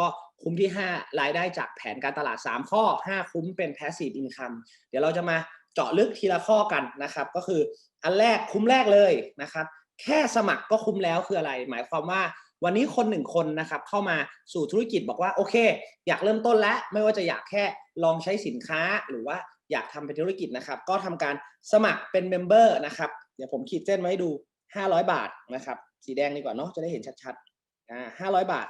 ก็คุ้มที่ 5 รายได้จากแผนการตลาด 3 ข้อ 5 คุ้มเป็น passive income เดี๋ยวเราจะมาเจาะลึกทีละข้อกันนะครับ ก็คืออันแรกคุ้มแรกเลยนะครับ แค่สมัครก็คุ้มแล้วคืออะไร หมายความว่าวันนี้คนหนึ่งคนนะครับเข้ามาสู่ธุรกิจบอกว่าโอเค อยากเริ่มต้นแล้วไม่ว่าจะอยากแค่ลองใช้สินค้าหรือว่าอยากทำเป็นธุรกิจนะครับ ก็ทำการสมัครเป็นเมมเบอร์นะครับ เดี๋ยวผมขีดเส้นไว้ให้ดู 500 บาทนะครับ สีแดงดีกว่าเนาะจะได้เห็นชัดๆอ่า500 บาท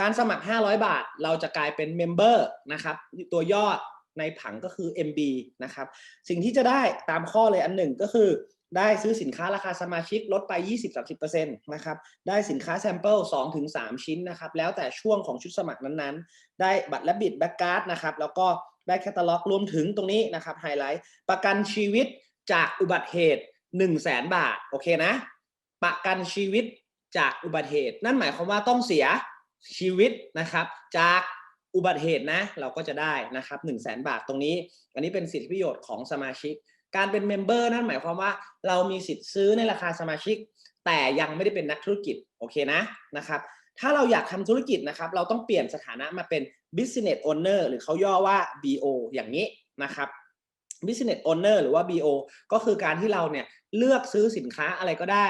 การสมัคร 500 บาท เราจะกลายเป็นเมมเบอร์นะครับตัวยอดในผังก็คือ MB นะครับ สิ่งที่จะได้ตามข้อเลยอันหนึ่งก็คือ ได้ซื้อสินค้าราคาสมาชิกลดไป 20-30%นะครับ ได้สินค้าแซมเปิล2-3 ชิ้นนะครับ แล้วแต่ช่วงของชุดสมัครนั้นๆ ได้บัตรและบิดแบ็กการ์ดนะครับ แล้วก็ได้แคตตาล็อกรวมถึงตรงนี้นะครับไฮไลท์ประกันชีวิตจากอุบัติเหตุ 1 0 0 0 0แสนบาท โอเคนะ ประกันชีวิตจากอุบัติเหตุ นั่นหมายความว่าต้องเสีย ชีวิตนะครับจากอุบัติเหตุนะเราก็จะได้นะครับ1 0 0 0 0แสนบาทตรงนี้ อันนี้เป็นสิทธิประโยชน์ของสมาชิก การเป็นเมมเบอร์นั่นหมายความว่า เรามีสิทธิ์ซื้อในราคาสมาชิก แต่ยังไม่ได้เป็นนักธุรกิจโอเคนะนะครับถ้าเราอยากทำธุรกิจนะครับเราต้องเปลี่ยนสถานะมาเป็น business owner หรือเขาย่อว่า BO อย่างนี้นะครับ business owner หรือว่า BO ก็คือการที่เราเนี่ยเลือกซื้อสินค้าอะไรก็ได้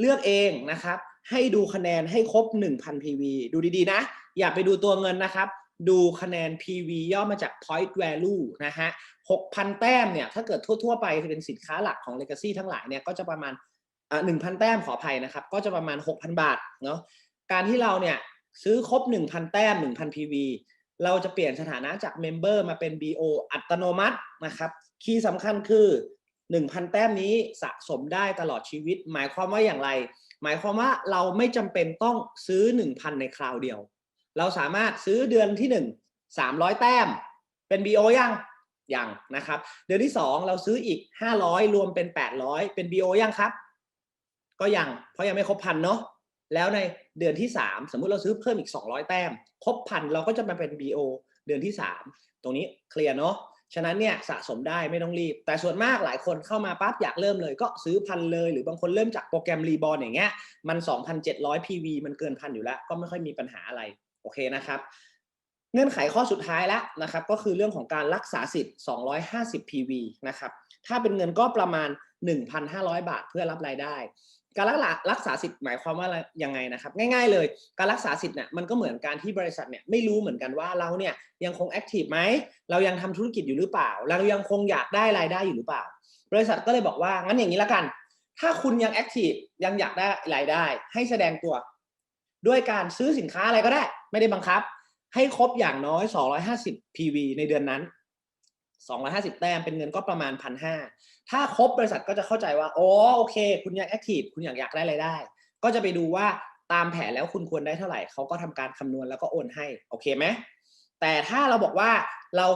เลือกเองนะครับ ให้ดูคะแนนให้ครบ 1,000 PV ดูดีๆนะ อย่าไปดูตัวเงินนะครับ ดูคะแนน PV ย่อมาจาก point value นะฮะ 6,000 แต้มเนี่ย ถ้าเกิดทั่ว ๆ ไปเป็นสินค้าหลักของ Legacy ทั้งหลายเนี่ย ก็จะประมาณอ่า1,000 แต้มขออภัยนะครับ ก็จะประมาณ 6,000 บาท เนาะ การที่เราเนี่ยซื้อครบ 1,000 แต้ม 1,000 PV เราจะเปลี่ยนสถานะจาก Member มาเป็น BO อัตโนมัตินะครับ คีย์สำคัญคือ 1,000 แต้มนี้สะสมได้ตลอดชีวิต หมายความว่าอย่างไร หมายความว่าเราไม่จำเป็นต้องซื้อ 1,000 ในคราวเดียว เราสามารถซื้อเดือนที่ 1 300 แต้ม เป็น BO ยังยังนะครับ เดือนที่ 2 เราซื้ออีก 500 รวมเป็น 800 เป็น BO ยังครับ ก็ยัง เพราะยังไม่ครบพันเนาะแล้วในเดือนที่ 3 สมมุติเราซื้อเพิ่มอีก 200 แต้ม ครบพันเราก็จะมาเป็น BO เดือนที่ 3 ตรงนี้เคลียร์เนาะ ฉะนั้นเนี่ยสะสมได้ไม่ต้องรีบ แต่ส่วนมากหลายคนเข้ามาปั๊บอยากเริ่มเลย ก็ซื้อพันเลยหรือบางคนเริ่มจากโปรแกรมรีบอลอย่างเงี้ยมัน 2,700 PV มันเกินพันอยู่แล้ว ก็ไม่ค่อยมีปัญหาอะไรโอเคนะครับเงื่อนไขข้อสุดท้ายแล้วนะครับก็คือเรื่องของการรักษาสิทธิ์ 250 PV นะครับถ้าเป็นเงินก็ประมาณ 1,500 บาทเพื่อรับรายได้ การรักษารักษาสิทธิ์หมายความว่าอะไรยังไงนะครับ ง่ายๆเลย การรักษาสิทธิ์เนี่ยมันก็เหมือนการที่บริษัทเนี่ยไม่รู้เหมือนกันว่าเราเนี่ยยังคงแอคทีฟไหมเรายังทำธุรกิจอยู่หรือเปล่า เรายังคงอยากได้รายได้อยู่หรือเปล่า บริษัทก็เลยบอกว่างั้นอย่างนี้ละกัน ถ้าคุณยังแอคทีฟยังอยากได้รายได้ ให้แสดงตัว ด้วยการซื้อสินค้าอะไรก็ได้ ไม่ได้บังคับ ให้ครบอย่างน้อย 250 PV ในเดือนนั้น 250 แต้มเป็นเงินก็ประมาณ1,500ถ้าครบบริษัทก็จะเข้าใจว่าโอ้โอเค คุณอยากแอคทีฟคุณอยากอยากได้รายได้ ก็จะไปดูว่าตามแผนแล้วคุณควรได้เท่าไหร่เขาก็ทำการคำนวณแล้วก็โอนให้โอเคไหมแต่ถ้าเราบอกว่าเรา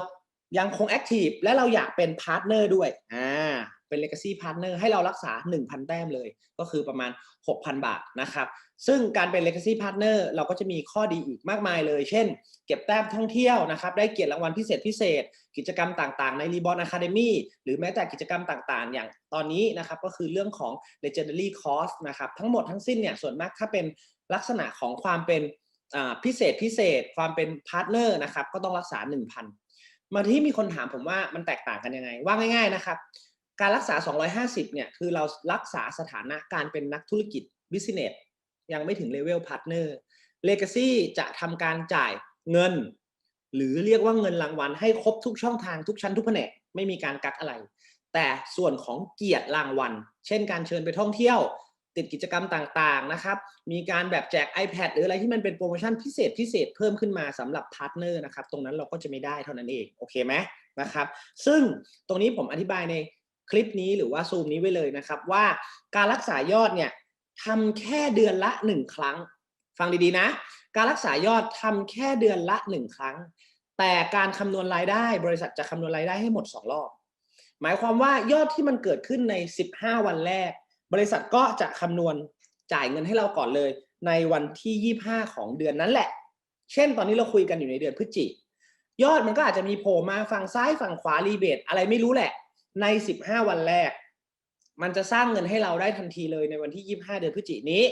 ยังคงแอคทีฟและเราอยากเป็นพาร์ทเนอร์ด้วยอ่า เป็น Legacy Partner ให้เรารักษา 1,000 แต้มเลย ก็คือประมาณ 6,000 บาทนะครับ ซึ่งการเป็น Legacy Partner เราก็จะมีข้อดีอีกมากมายเลย เช่น เก็บแต้มท่องเที่ยวนะครับ ได้เกียรติรางวัลพิเศษพิเศษ กิจกรรมต่างๆ ใน Reborn Academy หรือแม้แต่กิจกรรมต่างๆ อย่างตอนนี้นะครับ ก็คือเรื่องของ Legendary Course นะครับ ทั้งหมดทั้งสิ้นเนี่ย ส่วนมากถ้าเป็นลักษณะของความเป็นพิเศษพิเศษ ความเป็นพาร์ทเนอร์นะครับ ก็ต้องรักษา 1,000มาที่มีคนถามผมว่ามันแตกต่างกันยังไง ว่าง่าย ๆ นะครับ การรักษา 250 เนี่ย คือเรารักษาสถานะการเป็นนักธุรกิจ business ยังไม่ถึงเลเวลพาร์ทเนอร์ Legacy จะทำการจ่ายเงิน หรือเรียกว่าเงินรางวัลให้ครบทุกช่องทางทุกชั้นทุกแผนกไม่มีการกักอะไร แต่ส่วนของเกียรติรางวัล เช่นการเชิญไปท่องเที่ยว ติดกิจกรรมต่างๆ นะครับ มีการแบบแจก iPad หรืออะไรที่มันเป็นโปรโมชั่นพิเศษพิเศษเพิ่มขึ้นมาสำหรับพาร์ทเนอร์นะครับ ตรงนั้นเราก็จะไม่ได้เท่านั้นเอง โอเคไหมนะครับ ซึ่งตรงนี้ผมอธิบายใน คลิปนี้หรือว่าซูมนี้ไว้เลยนะครับว่าการรักษายอดเนี่ยทำแค่เดือนละ 1 ครั้ง ฟังดีๆนะ การรักษายอดทำแค่เดือนละ 1 ครั้ง แต่การคำนวณรายได้ บริษัทจะคำนวณรายได้ให้หมด 2 รอบ หมายความว่ายอดที่มันเกิดขึ้นใน 15 วันแรก บริษัทก็จะคำนวณจ่ายเงินให้เราก่อนเลย ในวันที่ 25 ของเดือนนั้นแหละ เช่น ตอนนี้เราคุยกันอยู่ในเดือนพฤศจิยอดมันก็อาจจะมีโผล่มาฝั่งซ้ายฝั่งขวารีเบทอะไรไม่รู้แหละ ใน 15 วันแรก มันจะสร้างเงินให้เราได้ทันทีเลยในวันที่ 25 เดือนพฤศจิกนี้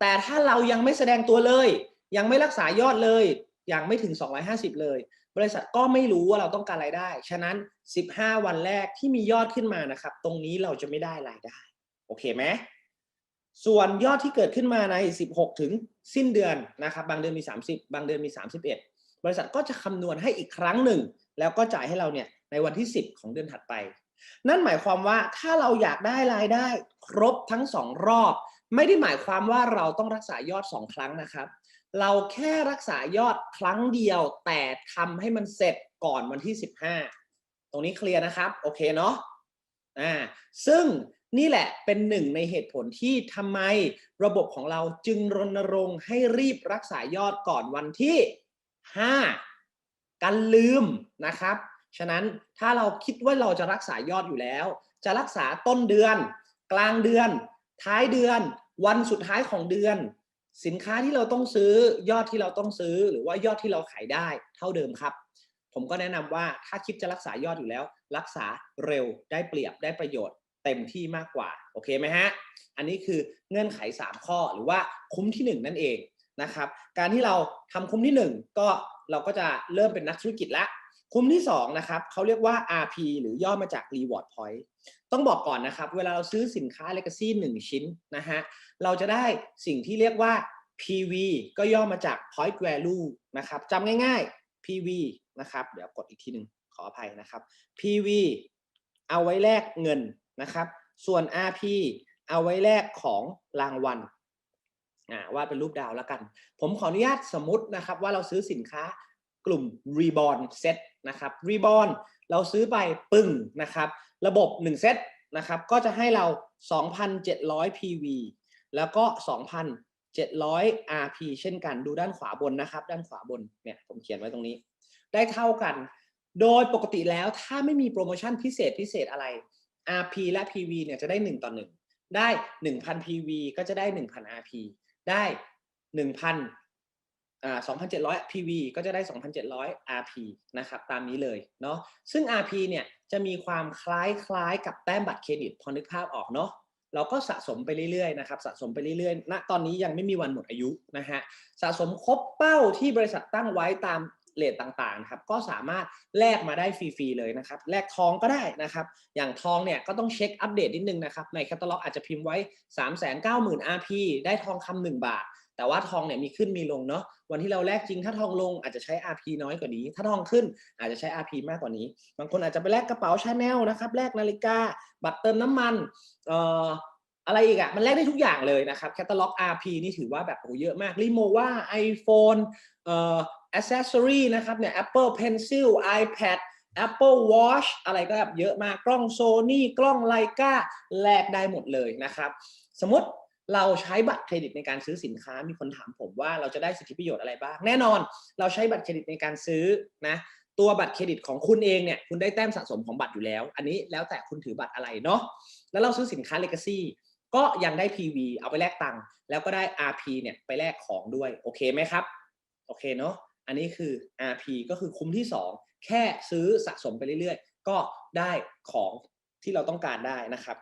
แต่ถ้าเรายังไม่แสดงตัวเลย ยังไม่รักษายอดเลยยังไม่ถึง 250 เลย บริษัทก็ไม่รู้ว่าเราต้องการรายได้ ฉะนั้น 15 วันแรกที่มียอดขึ้นมานะครับ ตรงนี้เราจะไม่ได้รายได้ โอเคไหมส่วนยอดที่เกิดขึ้นมาใน 16 ถึงสิ้นเดือนนะครับ บางเดือนมี 30 บางเดือนมี 31 บริษัทก็จะคำนวณให้อีกครั้งหนึ่ง แล้วก็จ่ายให้เราเนี่ยในวันที่ 10 ของเดือนถัดไป นั่นหมายความว่าถ้าเราอยากได้รายได้ครบทั้งสองรอบ ไม่ได้หมายความว่าเราต้องรักษายอดสองครั้งนะครับ เราแค่รักษายอดครั้งเดียว แต่ทำให้มันเสร็จก่อนวันที่ 15 ตรงนี้เคลียร์นะครับ โอเคเนาะอ่าซึ่งนี่แหละเป็นหนึ่งในเหตุผลที่ทำไมระบบของเราจึงรณรงค์ให้รีบรักษายอดก่อนวันที่ 5 กันลืมนะครับ ฉะนั้นถ้าเราคิดว่าเราจะรักษายอดอยู่แล้ว จะรักษาต้นเดือน กลางเดือน ท้ายเดือน วันสุดท้ายของเดือน สินค้าที่เราต้องซื้อยอดที่เราต้องซื้อ หรือว่ายอดที่เราขายได้เท่าเดิมครับ ผมก็แนะนำว่าถ้าคิดจะรักษายอดอยู่แล้ว รักษาเร็วได้เปรียบได้ประโยชน์เต็มที่มากกว่าโอเคไหมฮะอันนี้คือเงื่อนไข 3 ข้อหรือว่าคุ้มที่ 1 นั่นเองนะครับ การที่เราทำคุ้มที่ 1 ก็เราก็จะเริ่มเป็นนักธุรกิจล คุ้มที่2นะครับเขาเรียกว่า RP หรือย่อมาจาก Reward Point ต้องบอกก่อนนะครับ เวลาเราซื้อสินค้า Legacy 1 ชิ้นนะฮะเราจะได้สิ่งที่เรียกว่า PV ก็ย่อมาจาก Point Value นะครับจำง่ายๆ PV นะครับเดี๋ยวกดอีกทีหนึ่งขออภัยนะครับ PV เอาไว้แลกเงินนะครับ ส่วน RP เอาไว้แลกของรางวัลอ่าว่าเป็นรูปดาวแล้วกัน ผมขออนุญาตสมมตินะครับว่าเราซื้อสินค้า กลุ่ม Reborn Set นะครับ Reborn เราซื้อไปปึ้งนะครับ ระบบ 1 เซตนะครับ ก็จะให้เรา 2,700 PV แล้วก็ 2,700 RP เช่นกันดูด้านขวาบนนะครับ ด้านขวาบนเนี่ยผมเขียนไว้ตรงนี้ ได้เท่ากัน โดยปกติแล้วถ้าไม่มีโปรโมชั่นพิเศษพิเศษอะไร RP และ PV เนี่ยจะได้ 1 ต่อ 1 ได้ 1,000 PV ก็จะได้ 1,000 RP ได้ 1,000 2,700 PV ก็จะได้ 2,700 RP นะครับตามนี้เลยเนาะซึ่ง RP เนี่ยจะมีความคล้ายๆกับแต้มบัตรเครดิตพอนึกภาพออกเนาะเราก็สะสมไปเรื่อยๆนะครับสะสมไปเรื่อยๆณตอนนี้ยังไม่มีวันหมดอายุนะฮะสะสมครบเป้าที่บริษัทตั้งไว้ตามเลทต่างๆนะครับก็สามารถแลกมาได้ฟรีๆเลยนะครับแลกทองก็ได้นะครับอย่างทองเนี่ยก็ต้องเช็คอัปเดตนิดนึงนะครับในแคตตาล็อกอาจจะพิมพ์ไว้ 390,000 RP ได้ทองคำหนึ่งบาท แต่ว่าทองเนี่ยมีขึ้นมีลงเนาะวันที่เราแลกจริงถ้าทองลงอาจจะใช้ RP น้อยกว่านี้ ถ้าทองขึ้นอาจจะใช้ RP มากกว่านี้ บางคนอาจจะไปแลกกระเป๋าชาแนลนะครับแลกนาฬิกา บัตรเติมน้ำมันเอ่ออะไรอีกอะมันแลกได้ทุกอย่างเลยนะครับแคตตาล็อก RP นี่ถือว่าแบบโอ้เยอะมากรีโมว่า iPhone เอ่อ accessory นะครับเนี่ย Apple Pencil iPad Apple Watch อะไรก็แบบเยอะมากกล้อง Sony กล้องไลกาแลกได้หมดเลยนะครับ สมมติ เราใช้บัตรเครดิตในการซื้อสินค้า มีคนถามผมว่าเราจะได้สิทธิประโยชน์อะไรบ้าง แน่นอน เราใช้บัตรเครดิตในการซื้อนะ ตัวบัตรเครดิตของคุณเองเนี่ย คุณได้แต้มสะสมของบัตรอยู่แล้ว อันนี้แล้วแต่คุณถือบัตรอะไรเนาะ แล้วเราซื้อสินค้า Legacy ก็ยังได้ PV เอาไปแลกตังค์ แล้วก็ได้ RP เนี่ยไปแลกของด้วย โอเคไหมครับ โอเคเนาะ อันนี้คือ RP ก็คือคุ้มที่ 2 แค่ซื้อสะสมไปเรื่อยๆ ก็ได้ของที่เราต้องการได้นะครับ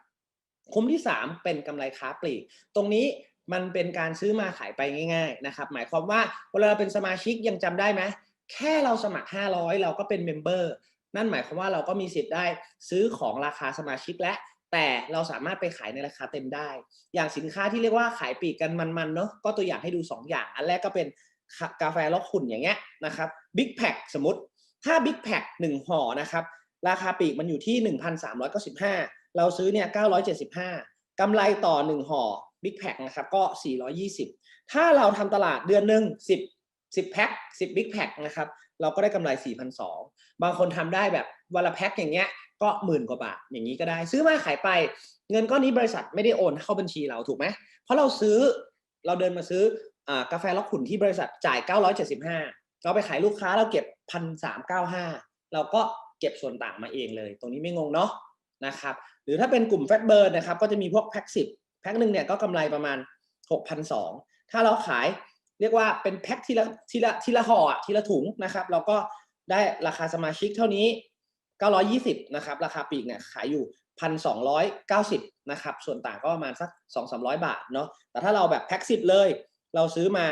คุ้มที่ 3 เป็นกำไรค้าปลีก ตรงนี้มันเป็นการซื้อมาขายไปง่าย ๆ นะครับ หมายความว่าเวลาเราเป็นสมาชิกยังจำได้ไหมแค่เราสมัคร 500 เราก็เป็นเมมเบอร์นั่นหมายความว่าเราก็มีสิทธิ์ได้ซื้อของราคาสมาชิกและ แต่เราสามารถไปขายในราคาเต็มได้ อย่างสินค้าที่เรียกว่าขายปลีกกันมันๆเนาะก็ตัวอย่างให้ดู 2 อย่าง อันแรกก็เป็นกาแฟล็อกขุ่นอย่างเงี้ยนะครับ Big Pack สมมติถ้า Big Pack 1ห่อนะครับราคาปลีกมันอยู่ที่ 1,395 เราซื้อเนี่ย975กำไรต่อ 1ห่อ Big Pack นะครับก็ 420 ถ้าเราทำตลาดเดือนหนึ่ง10 10แพ็ค10 Big Pack นะครับเราก็ได้กำไร 4,200 บางคนทำได้แบบวันละแพ็คอย่างเงี้ยก็หมื่นกว่าบาทอย่างนี้ก็ได้ ซื้อมาขายไป เงินก้อนนี้บริษัทไม่ได้โอนเข้าบัญชีเราถูกไหมเพราะเราซื้อเราเดินมาซื้อกาแฟล็อกขุนที่บริษัทจ่าย 975 เราไปขายลูกค้าเราเก็บ 1,395 เราก็เก็บส่วนต่างมาเองเลย ตรงนี้ไม่งงเนาะนะครับ หรือถ้าเป็นกลุ่มแฟตเบิร์นนะครับก็จะมีพวกแพ็คสิบแพ็คหนึ่งเนี่ยก็กำไรประมาณ 6,200 ถ้าเราขายเรียกว่าเป็นแพ็คทีละทีละทีละห่ออะทีละถุงนะครับเราก็ได้ราคาสมาชิกเท่านี้ 920นะครับราคาปลีกเนี่ยขายอยู่ 1,290นะครับส่วนต่างก็ประมาณสัก 2-300 บาทเนาะแต่ถ้าเราแบบแพ็คสิบเลย เราซื้อมา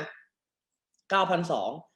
9,200